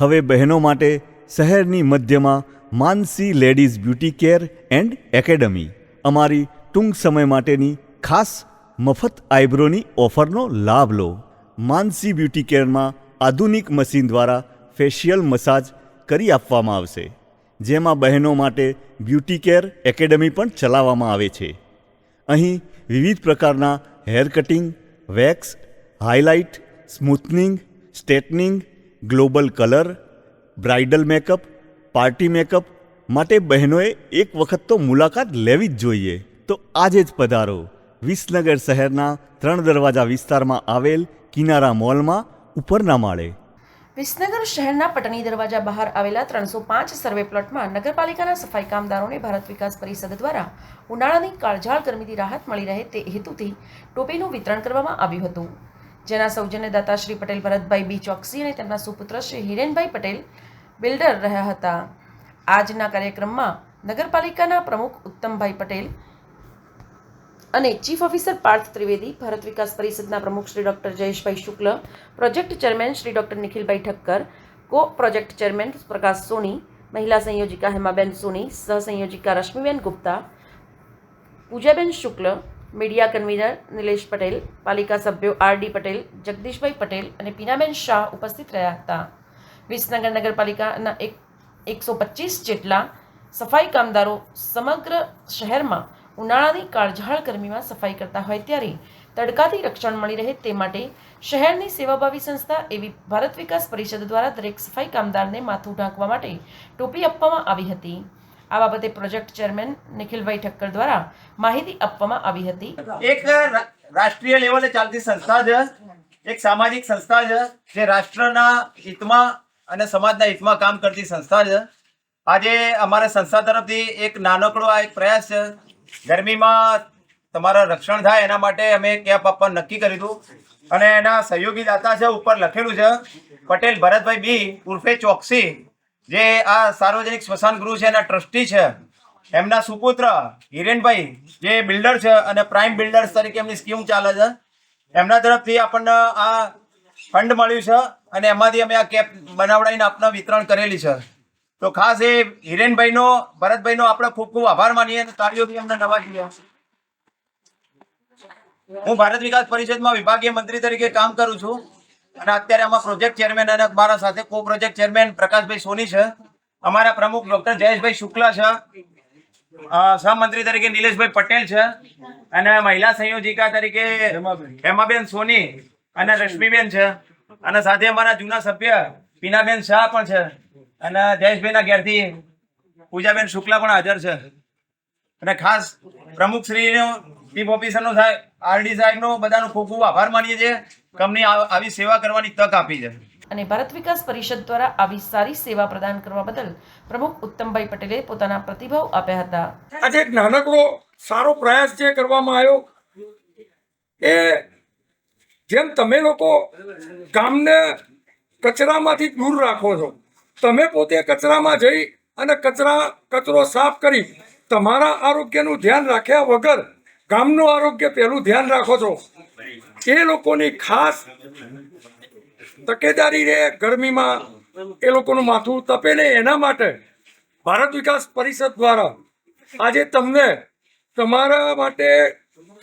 હવે બહેનો માટે શહેરની મધ્યમાં Mansi ladies beauty care and academy. અમારી ટૂંક સમય માટેની ખાસ મફત આઈબ્રોની ઓફરનો લાભ લો. માનસી બ્યુટી કેરમાં આધુનિક મશીન દ્વારા ફેશિયલ મસાજ કરી આપવામાં આવશે, જેમાં બહેનો માટે બ્યુટી કેર એકેડમી પણ ચલાવવામાં આવે છે. અહીં વિવિધ પ્રકારના hair cutting, wax, highlight, smoothening straightening global colour, bridal makeup, party makeup માટે બહેનોએ એક વખત તો મુલાકાત લેવી જ જોઈએ. તો આજે જ પધારો. વિસનગર શહેરના ત્રણ દરવાજા વિસ્તારમાં આવેલ કિનારા મોલમાં ઉપરના માળે. વિસનગર શહેરના પટની દરવાજા બહાર આવેલા ત્રણસો પાંચ સર્વે પ્લોટમાં નગરપાલિકાના સફાઈ કામદારોને ભારત વિકાસ પરિષદ દ્વારા ઉનાળાની કાળઝાળ ગરમીથી રાહત મળી રહે તે હેતુથી ટોપીનું વિતરણ કરવામાં આવ્યું હતું. જેના સૌજન્યદાતા શ્રી પટેલ ભરતભાઈ બી ચોકસી અને તેમના સુપુત્ર શ્રી હિરેનભાઈ પટેલ બિલ્ડર રહ્યા હતા. આજના કાર્યક્રમમાં નગરપાલિકાના પ્રમુખ ઉત્તમભાઈ પટેલ અને ચીફ ઓફિસર પાર્થ ત્રિવેદી, ભારત વિકાસ પરિષદના પ્રમુખ Shri doctor Jayeshbhai Shukla, project chairman Shri doctor Nikhilbhai Thakkar co project chairman Prakash Soni, મહિલા સંયોજિકા હેમાબેન સોની, સહસંયોજિકા રશ્મિબેન ગુપ્તા, પૂજાબેન શુક્લ, મીડિયા કન્વીનર નિલેશ પટેલ, પાલિકા સભ્યો આર ડી પટેલ, જગદીશભાઈ પટેલ અને પીનાબેન શાહ ઉપસ્થિત રહ્યા હતા. વિસનગર નગરપાલિકાના એક, એકસો પચીસ જેટલા સફાઈ કામદારો સમગ્ર શહેરમાં ઉનાળાની કાળઝાળ ગરમીમાં સફાઈ કરતા હોય ત્યારે તડકાથી રક્ષણ મળી રહે તે માટે શહેરની સેવાભાવી સંસ્થા એવી ભારત વિકાસ પરિષદ દ્વારા દરેક સફાઈ કામદારને માથું ઢાંકવા માટે ટોપી આપવામાં આવી હતી. આ બાબતે પ્રોજેક્ટ ચેરમેન નિખિલભાઈ ઠક્કર દ્વારા માહિતી આપવામાં આવી હતી. એક રાષ્ટ્રીય લેવલે ચાલતી સંસ્થા છે. એક સામાજિક સંસ્થા છે જે રાષ્ટ્રના હિતમાં અને સમાજના હિતમાં કામ કરતી સંસ્થા છે. આજે અમારા સંસ્થા તરફથી એક નાનકડો આ એક પ્રયાસ છે. ગરમીમાં તમારા રક્ષણ થાય એના માટે અમે કેપ આપવાનું નક્કી કર્યું હતું. અને એના સહયોગી દાતા છે, ઉપર લખેલું છે, પટેલ ભરતભાઈ બી ઉર્ફે ચોકસી, જે આ સાર્વજનિક સ્મશાન ગૃહ છે, એના ટ્રસ્ટી છે. એમના સુપુત્ર હિરેનભાઈ, જે બિલ્ડર છે અને પ્રાઇમ બિલ્ડર્સ તરીકે એમની સ્કીમ ચાલે છે. એમના તરફથી આપણને આ ફંડ મળ્યું છે અને એમાંથી અમે આ કેપ બનાવડાવીને આપને વિતરણ કરેલી છે. તો ખાસ એ હિરેનભાઈનો ભરતભાઈનો આપણે ખૂબ ખૂબ આભાર માનીએ અને તાળીઓથી એમને નવાજીએ હું ભારત વિકાસ પરિષદમાં વિભાગીય મંત્રી તરીકે કામ કરું છું અને અત્યારે આમાં પ્રોજેક્ટ ચેરમેન અને મારા સાથે કો પ્રોજેક્ટ ચેરમેન પ્રકાશભાઈ સોની છે. અમારા પ્રમુખ ડોક્ટર જયેશભાઈ શુક્લા છે. સહમંત્રી તરીકે નિલેશભાઈ પટેલ છે અને મહિલા સંયોજિકા તરીકે હેમાબેન સોની અને રશ્મિબેન છે. અને સાથે અમારા જૂના સભ્ય પીનાબેન શાહ પણ છે. અને જયેશભાઈના ઘેરથી પૂજાબેન શુક્લા પણ હાજર છે. અને ખાસ પ્રમુખ શ્રીનો ચીફ ઓફિસરનો સાહેબ આરડી સાહેબનો બધાનો ખૂબ ખૂબ આભાર માનીએ છીએ. કંપની આવી સેવા કરવાની તક આપી છે. અને ભારત વિકાસ પરિષદ દ્વારા આવી સારી સેવા પ્રદાન કરવા બદલ પ્રમુખ ઉત્તમભાઈ પટેલે પોતાના પ્રતિભાવ આપ્યા હતા. આજે એક નાનકડો સારો પ્રયાસ જે કરવામાં આવ્યો એ જેમ તમે લોકો ગામને કચરામાંથી દૂર રાખો છો તમે પોતે કચરામાં જઈ અને કચરા, કચરો સાફ કરી તમારા આરોગ્યનું ધ્યાન રાખ્યા વગર ગામનું આરોગ્ય પહેલું ધ્યાન રાખો છો. એ લોકોની ખાસ તકેદારી રહે ગરમીમાં. એ લોકોનું માથું તપે ને એના માટે ભારત વિકાસ પરિષદ દ્વારા આજે તમને તમારા માટે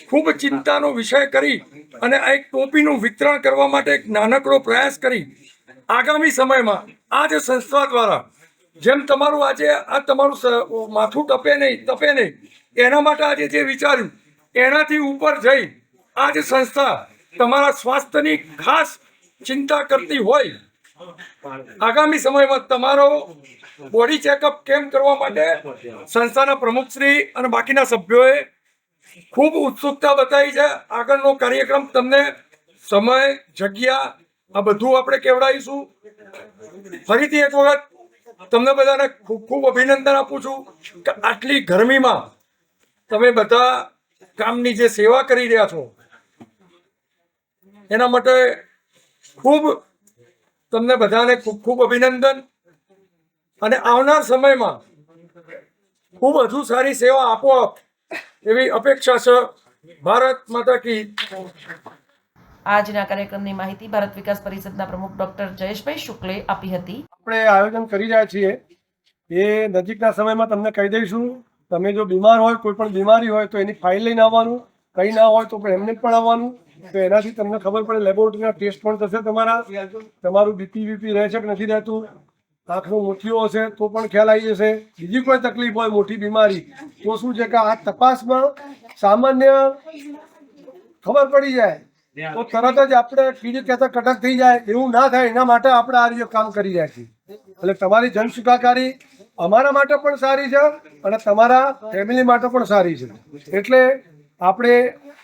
ખૂબ ચિંતાનો વિષય કરી અને એક ટોપીનું વિતરણ કરવા માટે એક નાનકડો પ્રયાસ કરી આગામી સમયમાં આ જે સંસ્થા દ્વારા, જેમ તમારું આજે, આ તમારું માથું તપે નહીં તપે નહીં, એના માટે આજે જે વિચાર્યું, એનાથી ઉપર જઈ આ જે સંસ્થા તમારા સ્વાસ્થ્યની ખાસ ચિંતા કરતી હોય. આગામી સમયમાં તમારો બોડી ચેકઅપ કેમ કરવા માટે સંસ્થાના પ્રમુખશ્રી અને બાકીના સભ્યોએ ખૂબ ઉત્સુકતા બતાવી છે. આગળનો કાર્યક્રમ તમને સમય, જગ્યા આ બધું આપણે કેવડાવીશું? ફરીથી એક વખત તમને બધાને ખૂબ ખૂબ અભિનંદન આપું છું કે આટલી ગરમીમાં તમે બધા કામની જે સેવા કરી રહ્યા છો, એના માટે ખૂબ તમને બધાને ખૂબ ખૂબ અભિનંદન. અને આવનાર સમયમાં ખૂબ વધુ સારી સેવા આપો એવી અપેક્ષા છે. ભારત માતા કી આજના કાર્યક્રમની માહિતી ભારત વિકાસ પરિષદના પ્રમુખ ડોક્ટર જયેશભાઈ શુક્લે આપી હતી. આપણે આયોજન કરી રહ્યા છીએ. એ નજીકના સમયમાં તમને કહી દઈશું, તમે જો બીમાર હોય, કોઈ પણ બીમારી હોય, તો એની ફાઇલ લઈને આવવાનું. કંઈ ના હોય તો એમને પણ આવવાનું. તો એનાથી તમને ખબર પડે, લેબોરેટરીના ટેસ્ટ પણ થશે તમારા. તમારું બીપી બીપી રહે છે કે નથી રહેતું? આંખનો મોતિયો હશે તો પણ ખ્યાલ આવી જશે. બીજી કોઈ તકલીફ હોય, મોટી બીમારી, તો શું છે કે આ તપાસમાં સામાન્ય ખબર પડી જાય. તો તરત જ આપણે કીડી કહેતા કટક થઈ જાય, એવું ના થાય, એના માટે આપણે આ રીતે કામ કરી રહ્યા છીએ. એટલે તમારી જન સુખાકારી અમારા માટે પણ સારી છે અને તમારા ફેમિલી માટે પણ સારી છે. એટલે આપણે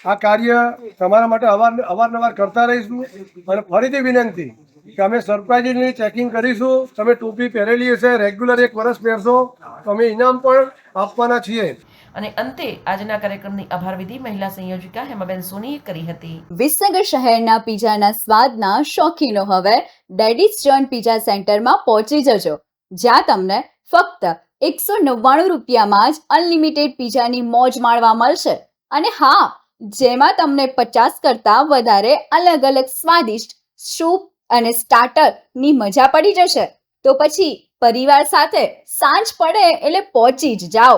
આ કાર્ય તમારા માટે અવાર, અવારનવાર કરતા રહીશું અને ફરીથી વિનંતી કે અમે સરપ્રાઇઝની ચેકિંગ કરીશું. તમે ટોપી પહેરેલી હશે રેગ્યુલર એક વર્ષ પહેરશો, તો અમે ઇનામ પણ આપવાના છીએ. અને અંતે આજના કાર્યક્રમની આભારવિધિ મહિલા સંયોજિકા હેમાબેન સોનીએ કરી હતી. વિસનગર શહેરના પીઝાના સ્વાદના શોખીનો હવે ડેડીઝ જોન પીઝા સેન્ટરમાં પહોંચી જજો. જ્યાં તમને ફક્ત એકસો નવ્વાણું રૂપિયામાં જ અનલિમિટેડ પીઝાની મોજ માણવા મળશે. અને હા, જેમાં તમને પચાસ કરતાં વધારે અલગ અલગ સ્વાદિષ્ટ સૂપ અને સ્ટાર્ટરની મજા પડી જશે. તો પછી પરિવાર સાથે સાંજ પડે એટલે પહોંચી જ જાઓ.